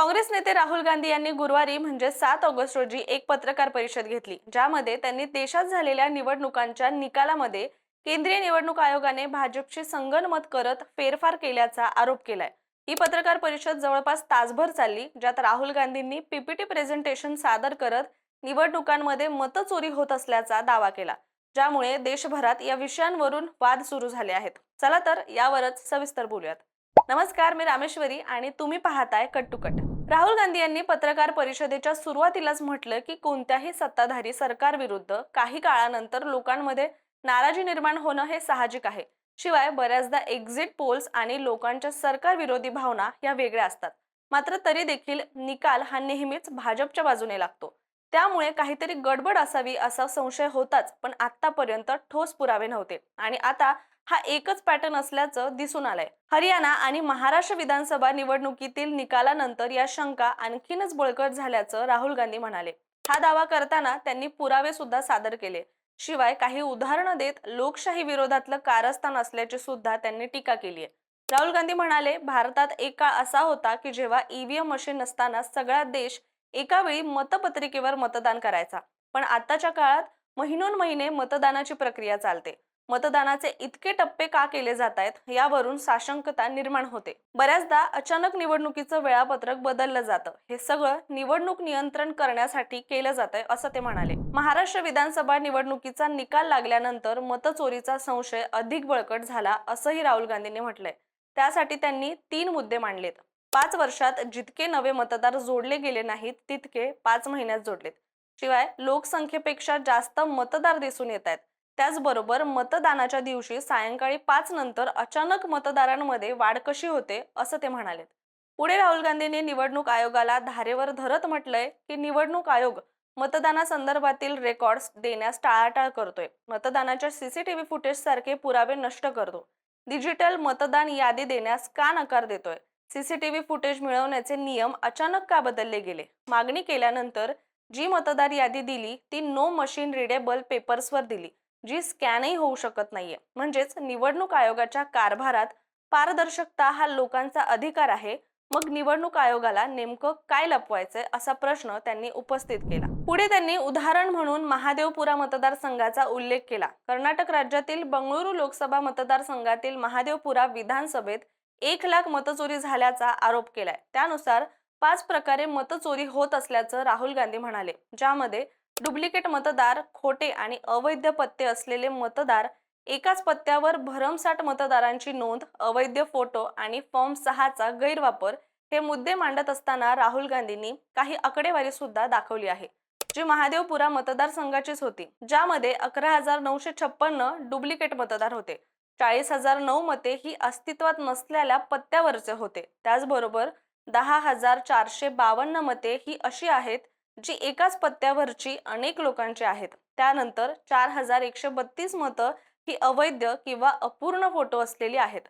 काँग्रेस नेते राहुल गांधी यांनी गुरुवारी म्हणजे सात ऑगस्ट रोजी एक पत्रकार परिषद घेतली ज्यामध्ये त्यांनी देशात झालेल्या निवडणुकांच्या निकालामध्ये केंद्रीय निवडणूक आयोगाने भाजपशी संगनमत करत फेरफार केल्याचा आरोप केलाय. ही पत्रकार परिषद जवळपास तासभर चालली ज्यात राहुल गांधींनी पीपीटी प्रेझेंटेशन सादर करत निवडणुकांमध्ये मतचोरी होत असल्याचा दावा केला. ज्यामुळे देशभरात या विषयांवरून वाद सुरू झाले आहेत. चला तर यावरच सविस्तर बोलूयात. नमस्कार मी रामेश्वरी आणि तुम्ही पाहताय cut to cut. Rahul Gandhi यांनी पत्रकार परिषदेच्या सुरुवातीलाच म्हटलं की कोणत्याही सत्ताधारी सरकारविरुद्ध काही काळानंतर लोकांमध्ये नाराजी निर्माण होणं हे साहजिक आहे. शिवाय बऱ्याचदा एक्झिट पोल्स आणि लोकांच्या सरकार विरोधी भावना या वेगळ्या असतात. मात्र तरी देखील निकाल हा नेहमीच भाजपच्या बाजूने लागतो. त्यामुळे काहीतरी गडबड असावी असा संशय होताच पण आतापर्यंत ठोस पुरावे नव्हते. आणि आता हा एकच पॅटर्न असल्याचं दिसून आलंय. हरियाणा आणि महाराष्ट्र विधानसभा निवडणुकीतील निकालानंतर या शंका आणखीनच बळकट झाल्याचं राहुल गांधी म्हणाले. हा दावा करताना त्यांनी पुरावे सुद्धा सादर केले. शिवाय काही उदाहरणं देत लोकशाही विरोधातलं कारस्थान असल्याची सुद्धा त्यांनी टीका केली आहे राहुल गांधी म्हणाले भारतात एक काळ असा होता की जेव्हा ईव्हीएम मशीन नसताना सगळा देश एका वेळी मतपत्रिकेवर मतदान करायचा. पण आताच्या काळात महिनोन महिने मतदानाची प्रक्रिया चालते. मतदानाचे इतके टप्पे का केले जात आहेत यावरून साशंकता निर्माण होते. बऱ्याचदा अचानक निवडणुकीचं वेळापत्रक बदललं जातं. हे सगळं निवडणूक नियंत्रण करण्यासाठी केलं जात आहे असं ते म्हणाले. महाराष्ट्र विधानसभा निवडणुकीचा निकाल लागल्यानंतर मतचोरीचा संशय अधिक बळकट झाला असंही राहुल गांधींनी म्हटलंय. त्यासाठी त्यांनी तीन मुद्दे मांडलेत. पाच वर्षात जितके नवे मतदार जोडले गेले नाहीत तितके पाच महिन्यात जोडलेत. शिवाय लोकसंख्येपेक्षा जास्त मतदार दिसून येत आहेत त्याचबरोबर मतदानाच्या दिवशी सायंकाळी पाच नंतर अचानक मतदारांमध्ये वाढ कशी होते असं ते म्हणाले पुढे राहुल गांधींनी निवडणूक आयोगाला धारेवर धरत म्हटलंय की निवडणूक आयोग मतदानासंदर्भातील रेकॉर्ड्स देण्यास टाळाटाळ करतोय. मतदानाच्या सीसीटीव्ही फुटेज सारखे पुरावे नष्ट करतो. डिजिटल मतदान यादी देण्यास का नकार देतोय? सीसीटीव्ही फुटेज मिळवण्याचे नियम अचानक का बदलले गेले? मागणी केल्यानंतर जी मतदार यादी दिली ती नो मशीन रिडेबल पेपर्सवर दिली. जी स्कॅनही होऊ शकत नाहीये. म्हणजेच निवडणूक आयोगाच्या कारभारात पारदर्शकता हा लोकांचा अधिकार आहे. मग निवडणूक आयोगाला नेमकं काय लपवायचंय असा प्रश्न त्यांनी उपस्थित केला. पुढे त्यांनी उदाहरण म्हणून महादेवपुरा मतदारसंघाचा उल्लेख केला. कर्नाटक राज्यातील बंगळुरू लोकसभा मतदारसंघातील महादेवपुरा विधानसभेत एक लाख मतचोरी झाल्याचा आरोप केलाय. त्यानुसार पाच प्रकारे मतचोरी होत असल्याचं राहुल गांधी म्हणाले. ज्यामध्ये डुप्लिकेट मतदार खोटे आणि अवैध पत्ते असलेले मतदार एकाच पत्त्यावर भरमसाठ मतदारांची नोंद अवैध फोटो आणि फॉर्म सहाचा गैरवापर हे मुद्दे मांडत असताना राहुल गांधींनी काही आकडेवारी सुद्धा दाखवली आहे जी महादेवपुरा मतदारसंघाचीच होती ज्यामध्ये अकरा हजार नऊशे छप्पन्न डुप्लिकेट मतदार होते. चाळीस हजार नऊ मते ही अस्तित्वात नसलेल्या पत्त्यावरचे होते. त्याचबरोबर दहा हजार चारशे बावन्न मते ही अशी आहेत जी एकाच पत्त्यावरची अनेक लोकांची आहेत. त्यानंतर चार हजार एकशे बत्तीस मतं ही अवैध किंवा अपूर्ण फोटो असलेली आहेत.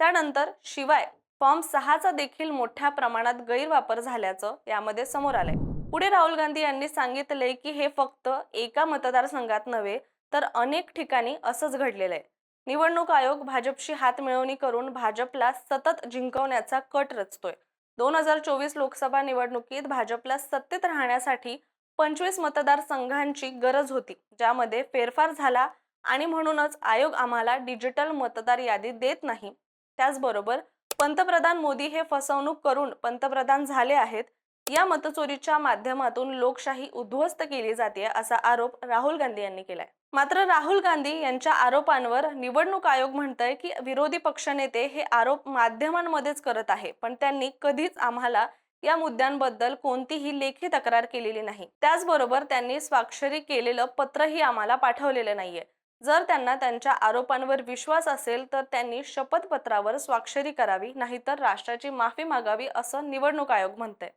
त्यानंतर शिवाय फॉर्म सहाचा देखील मोठ्या प्रमाणात गैरवापर झाल्याचं यामध्ये समोर आलंय. पुढे राहुल गांधी यांनी सांगितले की हे फक्त एका मतदारसंघात नव्हे तर अनेक ठिकाणी असंच घडलेलं आहे. निवडणूक आयोग भाजपशी हात मिळवणी करून भाजपला सतत जिंकवण्याचा कट रचतोय. दोन हजार चोवीस लोकसभा निवडणुकीत भाजपला सत्तेत राहण्यासाठी पंचवीस मतदारसंघांची गरज होती ज्यामध्ये फेरफार झाला आणि म्हणूनच आयोग आम्हाला डिजिटल मतदार यादी देत नाही. त्याचबरोबर पंतप्रधान मोदी हे फसवणूक करून पंतप्रधान झाले आहेत या मतचोरीच्या माध्यमातून लोकशाही उद्ध्वस्त केली जाते असा आरोप राहुल गांधी यांनी केलाय. मात्र राहुल गांधी यांच्या आरोपांवर निवडणूक आयोग म्हणतंय की विरोधी पक्षनेते हे आरोप माध्यमांमध्येच करत आहे पण त्यांनी कधीच आम्हाला या मुद्द्यांबद्दल कोणतीही लेखी तक्रार केलेली नाही. त्याचबरोबर त्यांनी स्वाक्षरी केलेलं पत्रही आम्हाला पाठवलेलं नाहीये. जर त्यांना त्यांच्या आरोपांवर विश्वास असेल तर त्यांनी शपथपत्रावर स्वाक्षरी करावी नाहीतर राष्ट्राची माफी मागावी असं निवडणूक आयोग म्हणतंय.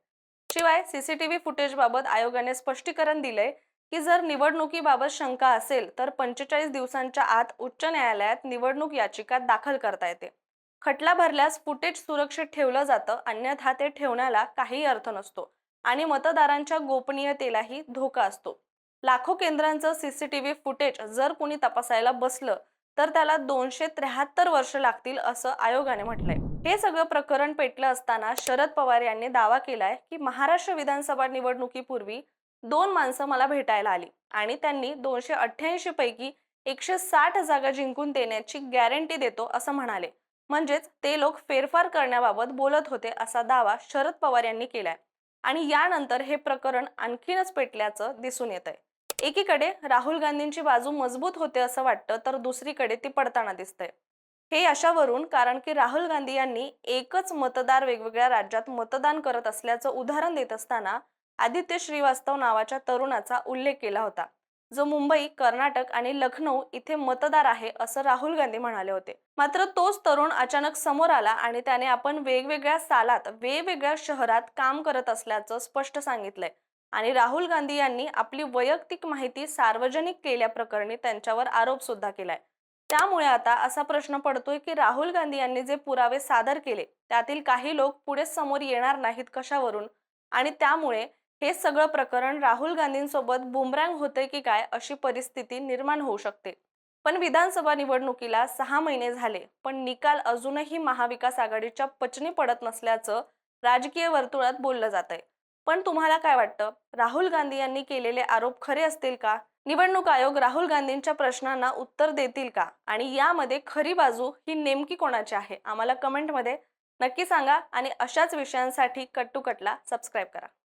शिवाय सीसीटीव्ही फुटेजबाबत आयोगाने स्पष्टीकरण दिलंय की जर निवडणुकीबाबत शंका असेल तर पंचेचाळीस दिवसांच्या आत उच्च न्यायालयात निवडणूक याचिका दाखल करता येते. खटला भरल्यास फुटेज सुरक्षित ठेवलं जातं अन्यथा ते ठेवण्याला काही अर्थ नसतो आणि मतदारांच्या गोपनीयतेलाही धोका असतो. लाखो केंद्रांचं सीसीटीव्ही फुटेज जर कुणी तपासायला बसलं तर त्याला दोनशे त्र्याहत्तर वर्ष लागतील असं आयोगाने म्हटलंय. हे सगळं प्रकरण पेटलं असताना शरद पवार यांनी दावा केलाय की महाराष्ट्र विधानसभा निवडणुकीपूर्वी दोन माणसं मला भेटायला आली आणि त्यांनी दोनशे अठ्ठ्याऐंशी पैकी एकशे साठ जागा जिंकून देण्याची गॅरंटी देतो असं म्हणाले. म्हणजेच ते लोक फेरफार करण्याबाबत बोलत होते असा दावा शरद पवार यांनी केलाय. आणि यानंतर हे प्रकरण आणखीनच पेटल्याचं दिसून येत आहे एकीकडे राहुल गांधींची बाजू मजबूत होते असं वाटतं तर दुसरीकडे ती पडताना दिसतंय. हे अशावरून कारण की राहुल गांधी यांनी एकच मतदार वेगवेगळ्या राज्यात मतदान करत असल्याचं उदाहरण देत असताना आदित्य श्रीवास्तव नावाच्या तरुणाचा उल्लेख केला होता. जो मुंबई कर्नाटक आणि लखनौ इथे मतदार आहे असं राहुल गांधी म्हणाले होते. मात्र तोच तरुण अचानक समोर आला आणि त्याने आपण वेगवेगळ्या सालात वेगवेगळ्या शहरात काम करत असल्याचं स्पष्ट सांगितलंय. आणि राहुल गांधी यांनी आपली वैयक्तिक माहिती सार्वजनिक केल्याप्रकरणी त्यांच्यावर आरोप सुद्धा केलाय. त्यामुळे आता असा प्रश्न पडतोय की राहुल गांधी यांनी जे पुरावे सादर केले त्यातील काही लोक पुढे समोर येणार नाहीत कशावरून? आणि त्यामुळे हे सगळं प्रकरण राहुल गांधींसोबत बुमरँग होते की काय अशी परिस्थिती निर्माण होऊ शकते. पण विधानसभा निवडणुकीला सहा महिने झाले पण निकाल अजूनही महाविकास आघाडीच्या पचनी पडत नसल्याचं राजकीय वर्तुळात बोललं जात आहे पण तुम्हाला काय वाटतं? राहुल गांधी यांनी केलेले आरोप खरे असतील का? निवडणूक आयोग राहुल गांधींच्या प्रश्नांना उत्तर देतील का? आणि यामध्ये खरी बाजू ही नेमकी कोणाची आहे? आम्हाला कमेंटमध्ये नक्की सांगा आणि अशाच विषयांसाठी कट कटला सबस्क्राईब करा.